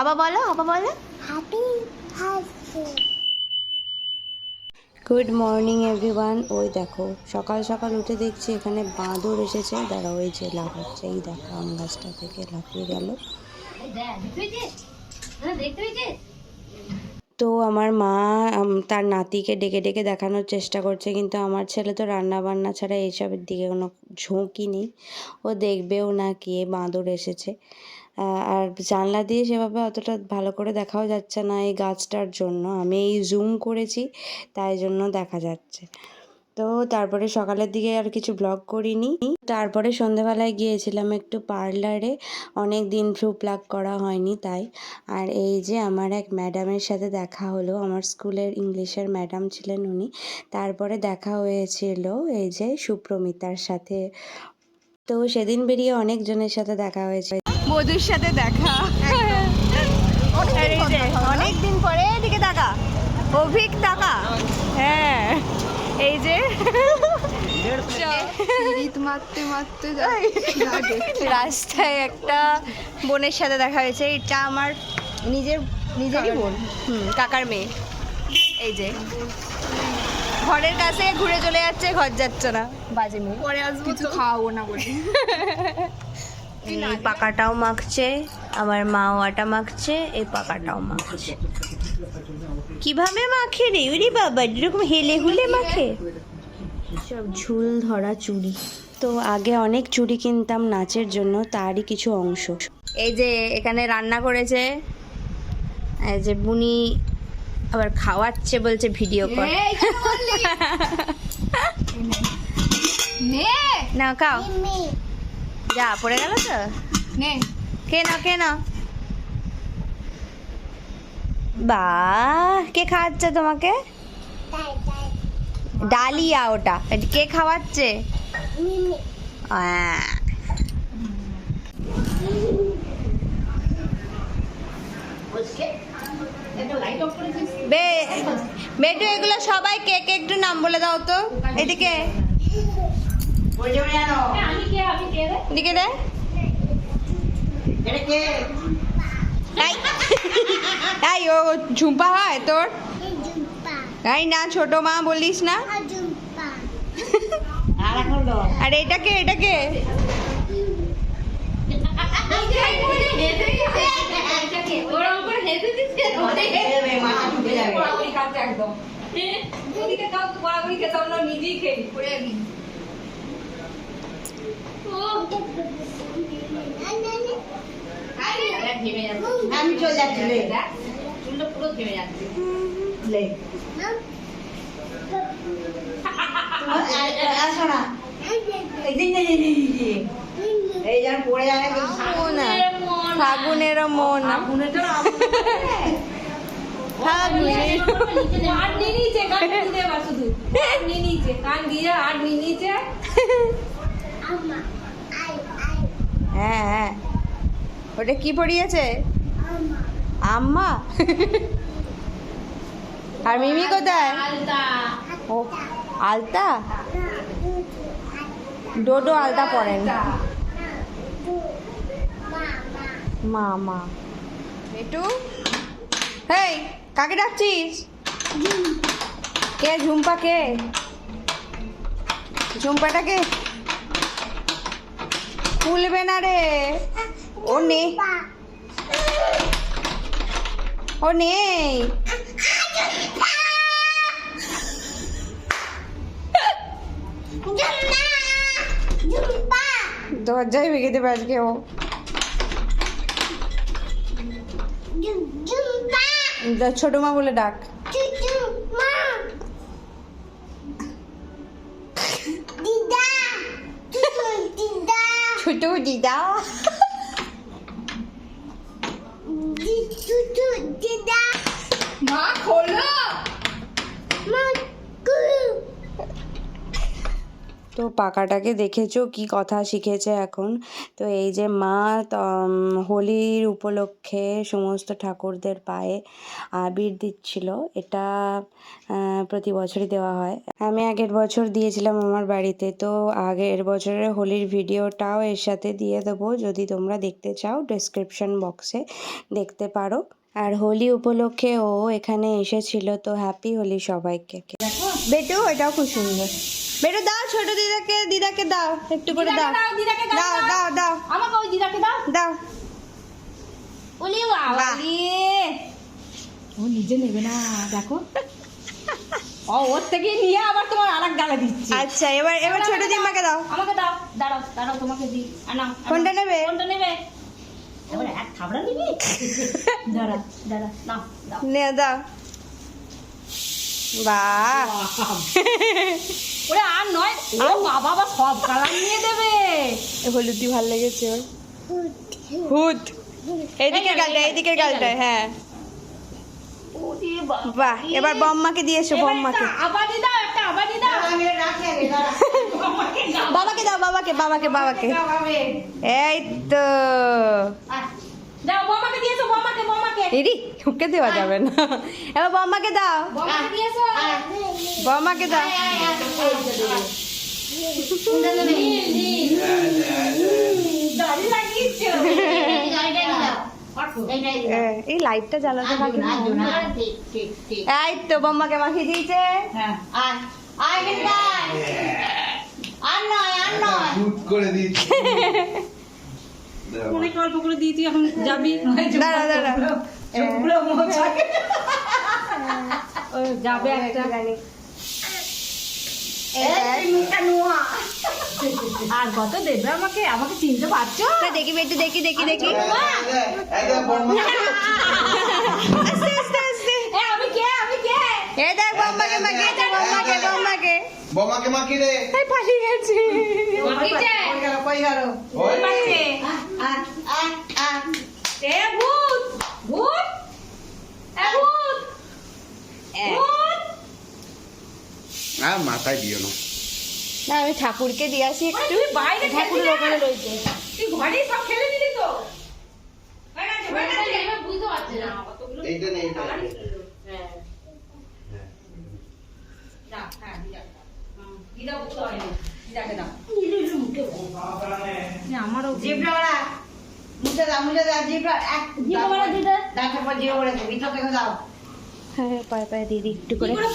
আবার বলো আবার বলো। গুড মর্নিং এভরিওয়ান ওই দেখো সকাল সকাল উঠে দেখছি এখানে বাঁদর এসেছে। দাঁড়া ওই যে লাফাচ্ছে এই দেখো আম গাছটা থেকে লাফিয়ে গেল। তো আমার মা তার নাতিকে ডেকে ডেকে দেখানোর চেষ্টা করছে, কিন্তু আমার ছেলে তো রান্না বান্না ছাড়া এইসবের দিকে কোনো ঝুঁকি নেই। ও দেখবেও না কে, বাঁদর এসেছে। আর জানলা দিয়ে সেভাবে অতটা ভালো করে দেখাও যাচ্ছে না এই গাছটার জন্য। আমি এই জুম করেছি, তাই জন্য দেখা যাচ্ছে। তো তারপরে সকালের দিকে আর কিছু ব্লগ করিনি। তারপরে সন্ধেবেলায় গিয়েছিলাম একটু পার্লারে অনেক দিন ফ্লু প্লাগ করা হয়নি তাই। আর এই যে আমার এক ম্যাডামের সাথে দেখা হলো আমার স্কুলের ইংলিশের ম্যাডাম ছিলেন উনি। তারপরে দেখা হয়েছিল এই যে সুপ্রমিতার সাথে। তো সেদিন বেরিয়ে অনেকজনের সাথে দেখা হয়েছে। মধুর সাথে দেখা। অনেকদিন পরে এদিকে টাকা অভিক টাকা হ্যাঁ। এই যে। মারতে মারতে রাস্তায় একটা বোনের সাথে দেখা হয়েছে এটা আমার নিজের নিজেরই বোন। হুম কাকার মেয়ে। এই যে। ঘরের কাছে ঘুরে চলে যাচ্ছে ঘর যাচ্ছে না। বাজে মেয়ে। পরে আসব কিছু খাওয়াবো না বলে। পাকাটাও মাখছে। আবার মাও আটা মাখছে এই পাকাটাও মাখছে। কীভাবে মাখে রে? ওরে বাবা এরকম হেলে হুলে মাখে। সব ঝুল ধরা চুড়ি। তো আগে অনেক চুড়ি কিনতাম নাচের জন্য তারই কিছু অংশ। এই যে এখানে রান্না করেছে এই যে বুনি আবার খাওয়াচ্ছে বলছে ভিডিও কর নে না খাও। যা পড়ে গেল তো? নে। কে না কে না বা কে খাওয়াচ্ছে তোমাকে. ডালিয়া ওটা। কে খাওয়াচ্ছে. বে- বেটু এগুলো সবাই কে কে একটু নাম বলে দাও তো। এদিকে। এদিকে দে। এই ও ঝুম্পা হয় তোর. এই না ছোট মা বলিস না. আর এটাকে এটাকে আমি চলে যাচ্ছি রে। লে। আ- আসো না। এই যে, এই যে, এই যে, এই যে। এই যেন পড়ে যায় না না ফাগুনের মন ফাগুনের Amma. Ai, ai. হ্যাঁ হ্যাঁ ওটা কি পড়িয়েছে? আম্মা। আর মিমি কোথায়? ও আলতা? ডোডো আলতা পরেন মা মা। হেই কাকে ডাকছিস? কে ঝুম্পা কে? ঝুম্পাটা কে খুলবে না রে। ও নে ও নেই দরজায় ভেঙে দেবে আজকে ও। ছোট মা বলে ডাক। ছোট দিদা। マーコールマー তো পাকাটাকে দেখেছ? কি কথা শিখেছে এখন? তো এই যে মা হোলির উপলক্ষে সমস্ত ঠাকুরদের পায়ে আবির দিচ্ছিল। এটা প্রতি বছরই দেওয়া হয়। আমি আগের বছর দিয়েছিলাম আমার বাড়িতে। তো আগের বছরের হোলির ভিডিওটাও এর সাথে দিয়ে দেবো। যদি তোমরা দেখতে চাও ডেসক্রিপশন বক্সে দেখতে পারো। আর হোলি উপলক্ষে ও এখানে এসেছিল। তো হ্যাপি হোলি সবাইকে। বেটু এটাও খুব সুন্দর। বেটু দাও ছোট দিদাকে দিদাকে দাও একটু করে দাও। দিদাকে দাও দাও দাও। আমাকে ওই দিদাকে দাও। দাও। ওলি বাবা ও নিজে নেবে না দেখো। ও ওর থেকে নিয়ে আবার তোমার আরেক গালে দিচ্ছে। আচ্ছা এবার এবার ছোট দিদিমাকে দাও। আমাকে দাও দাঁড়াও দাঁড়াও তোমাকে দিই। আনাও। কোনটা নেবে? কোনটা নেবে। এবার এক থাবড়া নিবি? দাঁড়া দাঁড়া নাও দাও। নে দাও। বাহ। ওরে আর নয় ও বাবা বা সব কালার নিয়ে দেবে। হলুদি ভালো লেগেছে ওর। হুদ এইদিকে গালটা এই এইদিকে এই গেল। গালটায় হ্যাঁ। বাহ এবার বম্মাকে দিয়ে এসো এবার বম্মাকে বাবাকে দাও। বাবাকে বাবাকে বাবাকে এই তো। দিয়েছ বমাকে ওকে দেওয়া যাবে না। এবার বম্মাকে দাও। বমাকে বম্মাকে দাও। এই লাইটটা জ্বালাতে না এই তো বম্মাকে মাখিয়ে দিয়েছে। শুট করে অনেক অল্প করে দিয়েছি এখন যাবি। দাঁড়া। দাঁড়া। যাবে একটা। আর কত দেবে আমাকে? আমাকে চিনতে পারছ? দেখি একটু দেখি দেখি দেখি। আস্তে আস্তে আস্তে। আমি কে? আমি কে? এ দেখ বম্মাকে মাখিয়ে দে বম্মাকে বম্মাকে বোমাকে মাকি রে এই পালিয়ে গেছে। ওই। ভূত? ভূত? আর মাথায় দিও না। না আমি ঠাকুরকে দিয়ে আসি একটু। বাইরে ঠাকুরের ওখানে রয়েছে। তুই ঘরেই সব খেলে দিলি তো? হয়ে গেছে, বুঝতে পারছি না। এইটা নেই এইটা হ্যাঁ। দাও, হ্যাঁ, দিদাকে দাও। হুম, দিদা দাও। হ্যাঁ পায়ে পায়ে একটু করে। করে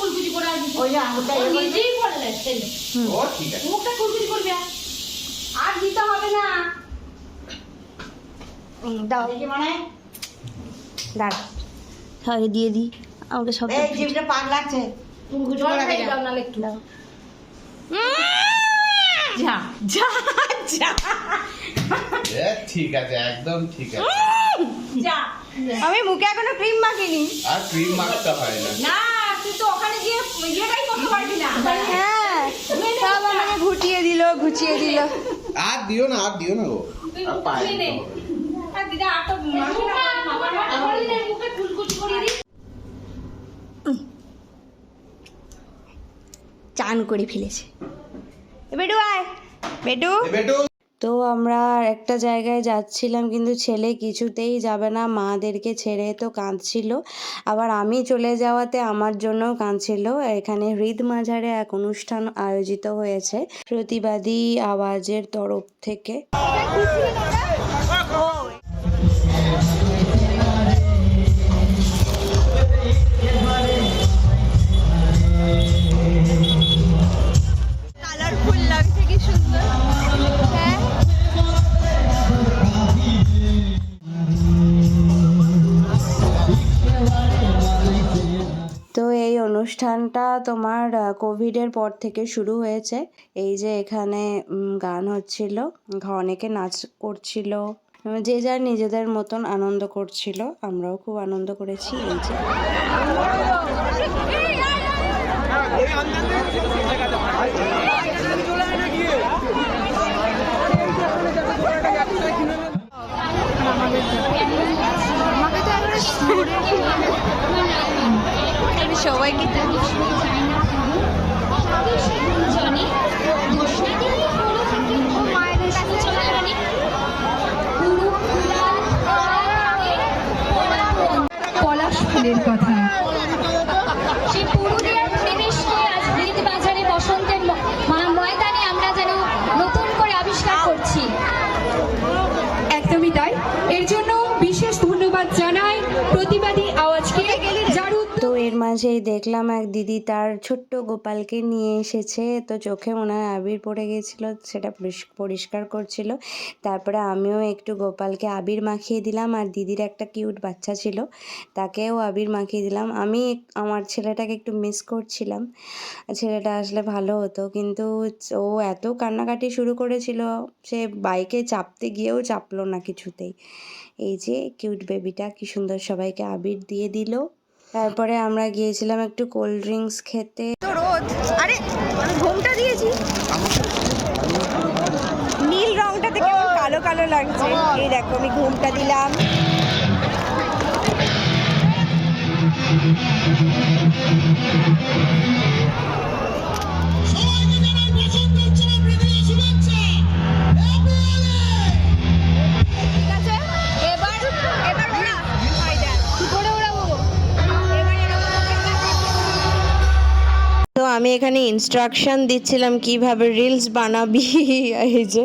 ফুলকুচি করে আর দিতে- ও নিজেই বললে, সেই। ও ঠিক আছে। মুখটা ফুলকুচি করবে আর। আর দিতে হবে না। দাও। দাঁড়া। দিয়ে দিই আমাকে সব দাও নাহলে একটু। দাও। যা যা যা। ঠিক আছে একদম ঠিক আছে। যা। আমি মুখে এখনও ক্রিম মাখিনি। আর ক্রিম মাখতে হয় না। না তুই তো ওখানে গিয়ে ইয়েটাই করতে পারবি না। হ্যাঁ সব আমাকে ঘুটিয়ে দিল ঘুচিয়ে দিল। আর দিও না আর দিও না গো। আর পায়ে ধুয়ে নে। দিতে হবে। আর দিদা আর তো মাখি না, মাখা মাখা করে নে, মুখে ফুলকুচি করিয়ে দিই। চান করে ফেলেছে। আয়। বেটু তো আমরা একটা জায়গায় যাচ্ছিলাম কিন্তু ছেলে কিছুতেই যাবে না মাদেরকে ছেড়ে তো কাঁদছিল। আবার আমি চলে যাওয়াতে আমার জন্যও কাঁদছিল। এখানে হৃদ মাঝারে এক অনুষ্ঠান আয়োজিত হয়েছে প্রতিবাদী আওয়াজের তরফ থেকে। অনুষ্ঠানটা তোমার কোভিডের পর থেকে শুরু হয়েছে। এই যে এখানে গান হচ্ছিল, অনেকে নাচ করছিল যে যার নিজেদের মতন আনন্দ করছিল। আমরাও খুব আনন্দ করেছি এই যে। মাঝেই দেখলাম এক দিদি তার ছোট্ট গোপালকে নিয়ে এসেছে। তো চোখে হয় আবির পড়ে গিয়েছিল সেটা পরিষ্কার করছিল। তারপরে আমিও একটু গোপালকে আবির মাখিয়ে দিলাম আর দিদির একটা কিউট বাচ্চা ছিল, তাকেও আবির মাখিয়ে দিলাম। আমি আমার ছেলেটাকে একটু মিস করছিলাম। ছেলেটা আসলে ভালো হতো, কিন্তু ও এত কান্নাকাটি শুরু করেছিল, সে বাইকে চাপতে গিয়েও চাপলো না কিছুতেই। এই যে কিউট বেবিটা কি সুন্দর সবাইকে আবির দিয়ে দিল। তারপরে আমরা গিয়েছিলাম একটু কোল্ড ড্রিঙ্কস খেতে। রোদ। আরে ঘুমটা দিয়েছি। নীল রংটাতে কেমন কালো কালো লাগছে। এই দেখো, আমি ঘুমটা দিলাম। আমি এখানে ইনস্ট্রাকশন দিচ্ছিলাম কীভাবে রিলস বানাবি, এই যে।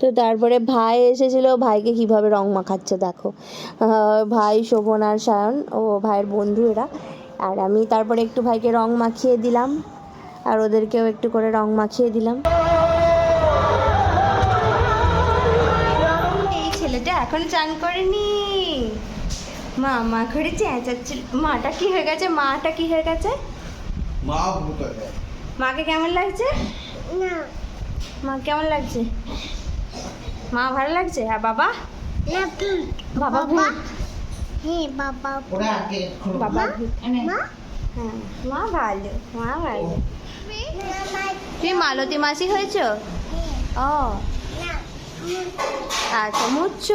তো তারপরে ভাই এসেছিল, ভাইকে কীভাবে রং মাখাচ্ছে দেখো। ভাই শোভন আর সায়ন, ও ভাইয়ের বন্ধু এরা। আর আমি তারপরে একটু ভাইকে রং মাখিয়ে দিলাম, আর ওদেরকেও একটু করে রং মাখিয়ে দিলাম। এই ছেলেটা এখন চান করেনি। মা মা করে চেঁচাচ্ছিল। মাটা কি হয়ে গেছে? মাটা কি হয়ে গেছে? মা ভূত মাকে কেমন লাগছে? না। মা কেমন লাগছে? মা ভালো লাগছে? আর বাবা? না ভূত। বাবা ভূত। হ্যাঁ বাবা ওরা আগে বাবা ভূত। মা? হ্যাঁ মা ভালো মা ভালো। তুমি মালতী মাসি হয়েছ? ও। আচ্ছা মুচ্ছ?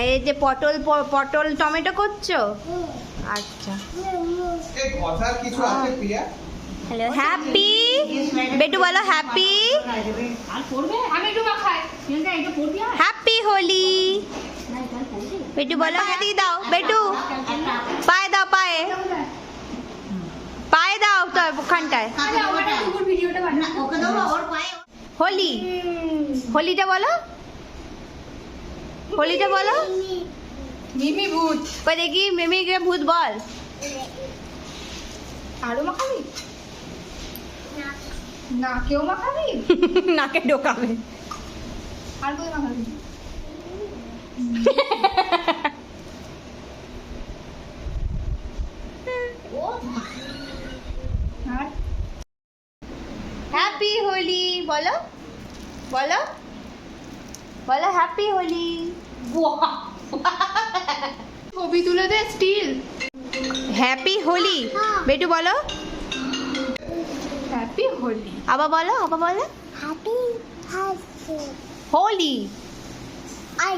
এই যে পটল প- পটল টমেটো করছ? আচ্ছা। Hello happy? বেটু বলো হ্যাপি? হ্যাপি হোলি। বেটু বলো পায়ে দিয়ে দাও বেটু। পায়ে দাও পায়ে। পায়ে দাও তো ওখানটায়। হোলি। হোলিটা বলো। হোলিটা বলো। মিমি ভূত কই দেখি মিমিকে ভূত বল আরও মাখাবি না কেউ মাখাবি নাকে ঢোকাবে আর কোথায় মাখাবি আর হ্যাপি হোলি বলো বলো বলো হ্যাপি হোলি ছবি তুলে দে স্টিল হ্যাপি হোলি বেটু বলো। হ্যাপি হোলি আবার বলো আবার বলো। হ্যাপি হোলি আই।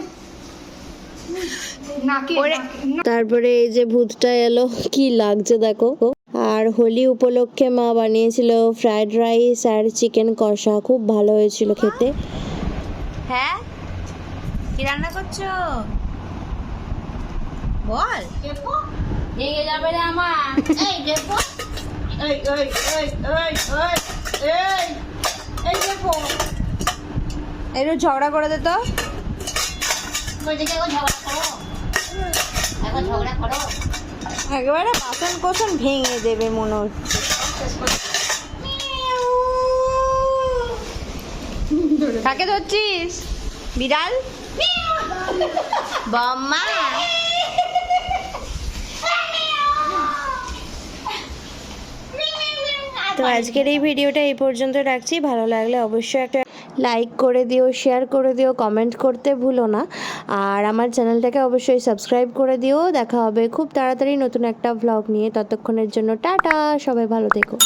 তারপরে এই যে ভূতটা এলো কি লাগছে দেখো। আর হোলি উপলক্ষে মা বানিয়েছিল ফ্রাইড রাইস আর চিকেন কষা খুব ভালো হয়েছিল খেতে। হ্যাঁ? কি রান্না করছ? বল। এগিয়ে যাবে রে আমার। এই দেখো এই এই এই এই এই এই এই দেখো একটু ঝগড়া করে দে তো। ওইদিকে ও ঝগড়া করো? একবার ঝগড়া করো? একেবারে বাসন কোসন ভেঙে দেবে মনে হচ্ছে। কাকে ধরছিস? বিড়াল? বম্মা। তো আজকের এই ভিডিওটা এই পর্যন্ত রাখছি। ভালো লাগলে অবশ্যই একটা লাইক করে দিও শেয়ার করে দিও কমেন্ট করতে ভুলো না। আর আমার চ্যানেলটাকে অবশ্যই সাবস্ক্রাইব করে দিও। দেখা হবে খুব তাড়াতাড়ি নতুন একটা ভ্লগ নিয়ে। ততক্ষণের জন্য টাটা সবাই ভালো থেকো।